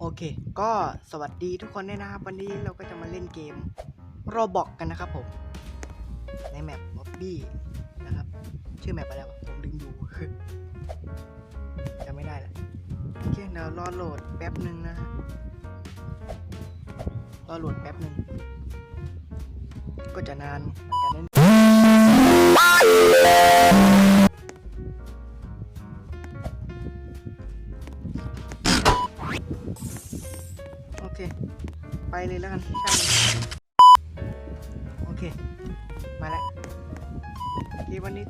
โอเค ก็สวัสดีทุกคนด้วยนะครับ วันนี้เราก็จะมาเล่นเกมโรบอกกันนะครับผม ในแมปม็อบบี้นะครับ ชื่อแมปอะไรวะผมลืมดูจำไม่ได้ละโอเคเดี๋ยวรอโหลดแป๊บหนึ่งนะฮะรอโหลดแป๊บหนึ่งก็จะนานเหมือนกันนะ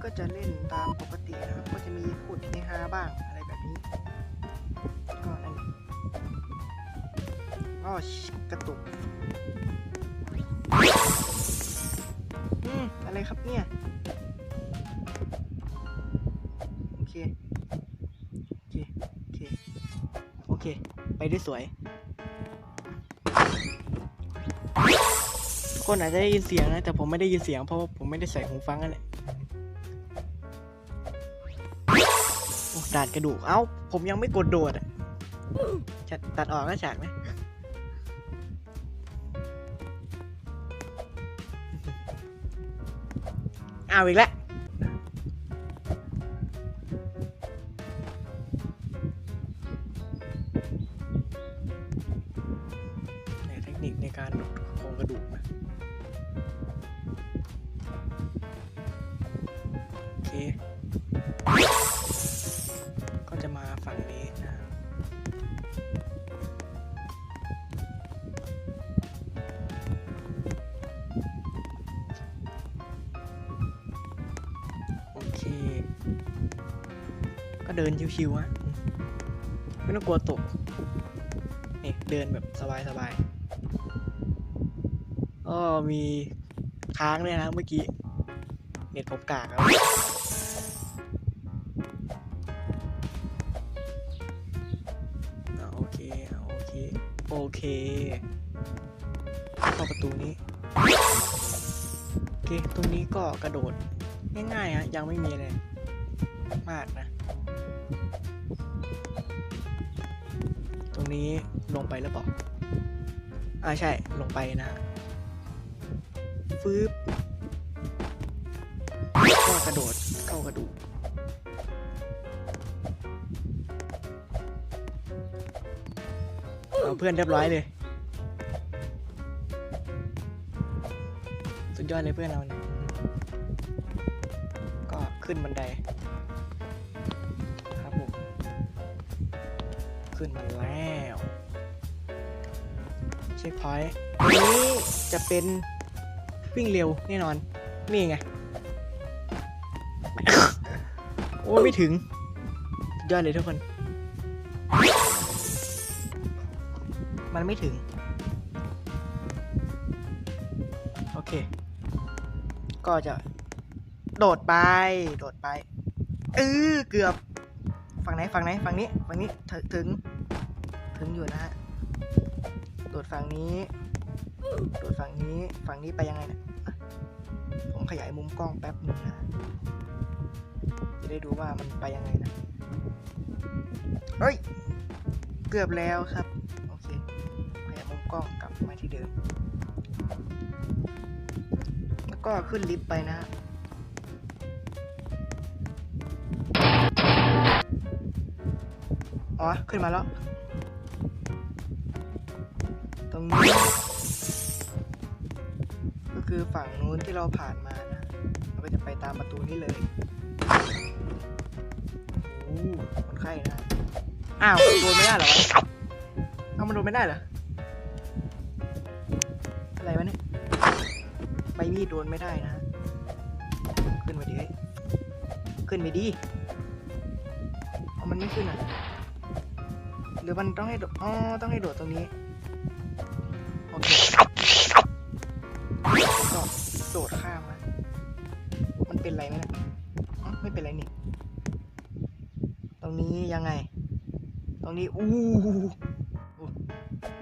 ก็จะเล่นตามปกตินะครับ ก็จะมีพูดเฮฮาบ้างอะไรแบบนี้ ก็อันนี้อ๋อชิกระตุกอืมอะไรครับเนี่ย โอเค โอเค โอเค โอเค ไปได้สวยกคนอาจจะได้ยินเสียงนะ แต่ผมไม่ได้ยินเสียงเพราะว่าผมไม่ได้ใส่หูฟังนั่นแหละ ด่านกระดูก เอ้า ผมยังไม่กดโดดอะตัดออกก็ฉากไหมเอาอีกแล้วเทคนิคในการดูดโครงกระดูกนะโอเค ก็เดินชิวๆอะไม่ต้องกลัวตกนี่เดินแบบสบายๆก็มีค้างด้วยนะเมื่อกี้ เน็ตผมกากแล้วโอเค โอเค โอเค เข้าประตูนี้ โอเค ตรงนี้ก็กระโดด ง่ายๆฮะยังไม่มีอะไรมากนะ นี้ลงไปหรือเปล่าอ่าใช่ลงไปนะฟืบก็กระโดดเข้ากระดูกเอาเพื่อนเรียบร้อยเลย สุดยอดเลยเพื่อนเราเนี่ยก็ขึ้นบันได ขึ้นมาแล้วเช็คพอยต์อันนี้จะเป็นวิ่งเร็วแน่นอน นี่ไง โอ้ไม่ถึง ยอดเลยทุกคน มันไม่ถึง โอเค ก็จะ โดดไป โดดไป เออเกือบ ฝั่งไหนฝั่งไหนฝั่งนี้ฝั่งนี้ถึงถึงถึงอยู่นะฮะโดดฝั่งนี้โดดฝั่งนี้ฝั่งนี้ไปยังไงเนี่ยอะผมขยายมุมกล้องแป๊บนึงนะจะได้ดูว่ามันไปยังไงนะเฮ้ยเกือบแล้วครับโอเคขยายมุมกล้องกลับมาที่เดิมแล้วก็ขึ้นลิฟต์ไปนะ อ๋อ ขึ้นมาแล้ว ตรงนี้ ก็คือฝั่งนู้นที่เราผ่านมานะเราก็จะไปตามประตูนี้เลยโอ้คนไข้นะ อ้าวโดนไม่ได้เหรอวะเอามันโดนไม่ได้เหรอ อะไรวะเนี่ยใบมีดโดนไม่ได้นะ ขึ้นมาดิขึ้นไปดิ เอามันไม่ขึ้นอะ หรือมันต้องให้โดดอ๋อต้องให้โดดตรงนี้ โอเคก็โดดข้ามมามันเป็นไรไหมนี่ยอ๋อไม่เป็นไรนี่ ตรงนี้ยังไง ตรงนี้อู้หูอู้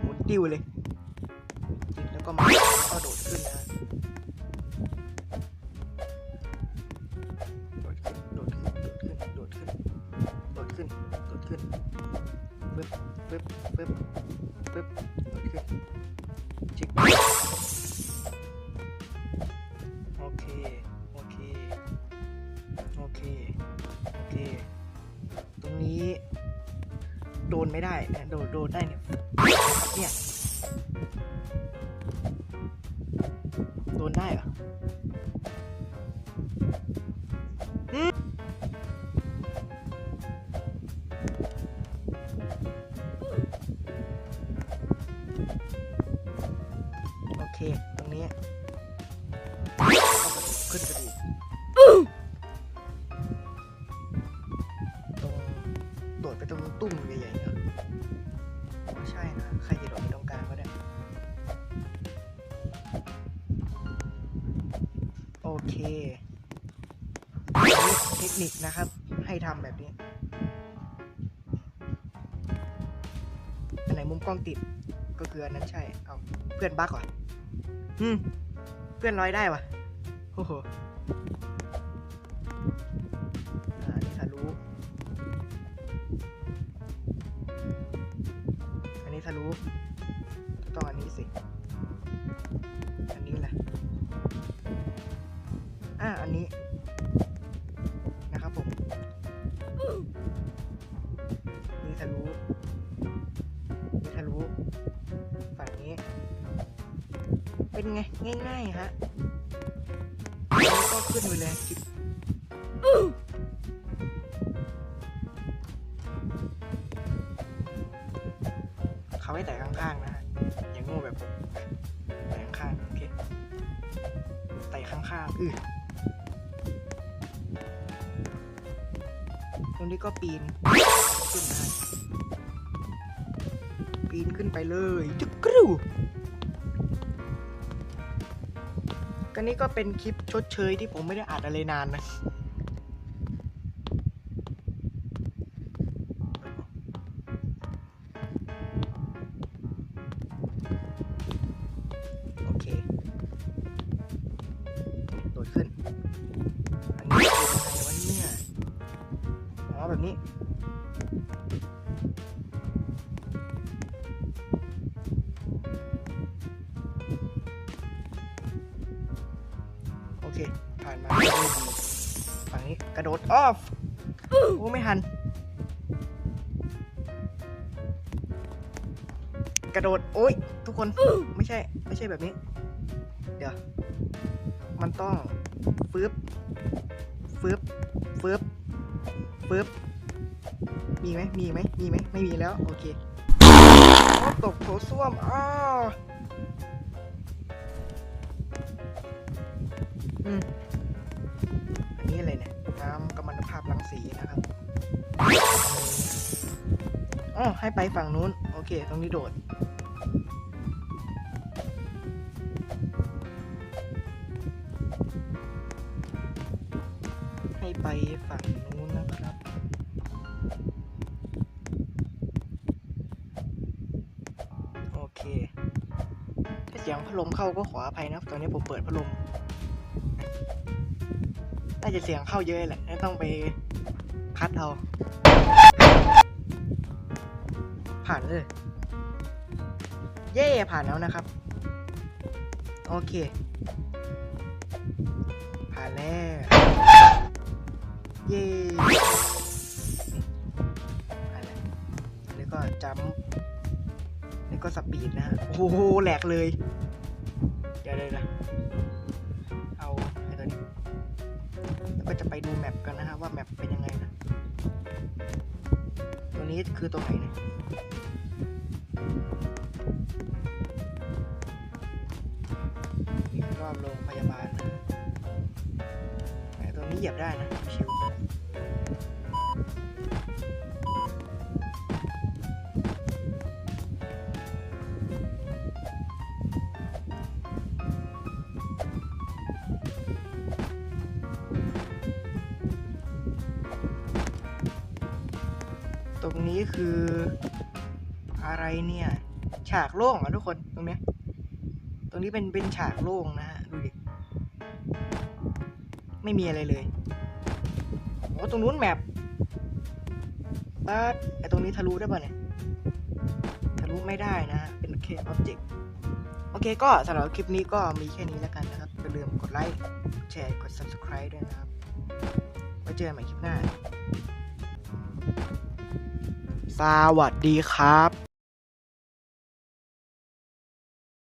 หมุนติ้วเลย แล้วก็มาแล้วก็โดดขึ้น อเค โอเค ตรงนี้ โดนไม่ได้นะโดนโดนได้เนี่ยเนี่ย โดนได้เหรอ เคเทคนิคนะครับ ให้ทำแบบนี้อันไหนมุมกล้องติดก็คืออันนั้นใช่ เอาเพื่อนบั๊กว่ะอืม เพื่อนลอยได้ว่ะโอ้โหอ่าอันนี้ทะลุอันนี้ทะลุต้องอันนี้สิ นี่ทะลุนี่ทะลุฝั่งนี้ เป็นไง ง่ายๆฮะก็ขึ้นไปเลยจิบเขาให้แต่ข้างๆนะฮะอย่างง่แบบผมแต่ข้างๆโอเคไต่ข้างๆอือ รงนี้ก็ปีนขึ้นไปปีนขึ้นไปเลยจุกรูก็นี่ก็เป็นคลิปชดเชยที่ผมไม่ได้อัดอะไรนานนะ แบบนี้ โอเค ผ่านมาฝั่งนี้กระโดดออฟโอ้ไม่ทัน กระโดด โอ้ย ทุกคนไม่ใช่ ไม่ใช่แบบนี้ เดี๋ยว มันต้องฟึบฟึบฟึบฟึบ มีไหมมีไหมมีไหมไม่มีแล้วโอเคตกโถส้วมอ้าวอืมอันนี้อะไรเนี่ยน้ำกัมมันตภาพรังสีนะครับอ๋อให้ไปฝั่งนู้น โอเค ตรงนี้โดดให้ไปฝั่งนู้นนะครับ ลมเข้าก็ขออภัยนะครับตอนนี้ผมเปิดพัดลมน่าจะเสียงเข้าเยอะแหละน่าต้องไปคัดเอาผ่านเลย เย่ผ่านแล้วนะครับ โอเค ผ่านแล้ว เย่ผ่านแล้วแล้วก็จัมแล้วก็สปีดนะฮะโอ้โห แหลกเลย เดี๋ยวเลยนะเอาไอ้ตัวนี้แล้วก็จะไปดูแมปกันนะฮะว่าแมปเป็นยังไงนะ ตัวนี้คือตัวไหนเนี่ยอีกรอบโรงพยาบาลนะแต่ตัวนี้เหยียบได้นะชิ ตรงนี้คือ อะไรเนี่ย ฉากโล่งอะทุกคนตรงเนี้ยตรงนี้เป็นเป็นฉากโล่งนะฮะดูดิไม่มีอะไรเลยโอ้ตรงนู้นแมปตัดไอตรงนี้ทะลุได้ป่ะเนี่ยทะลุไม่ได้นะ เป็นแค่ object โอเคก็สำหรับคลิปนี้ก็มีแค่นี้แล้วกันนะครับอย่าลืมกดไลค์กดแชร์กด subscribe ด้วยนะครับไว้เจอกันใหม่คลิปหน้า สวัสดีครับ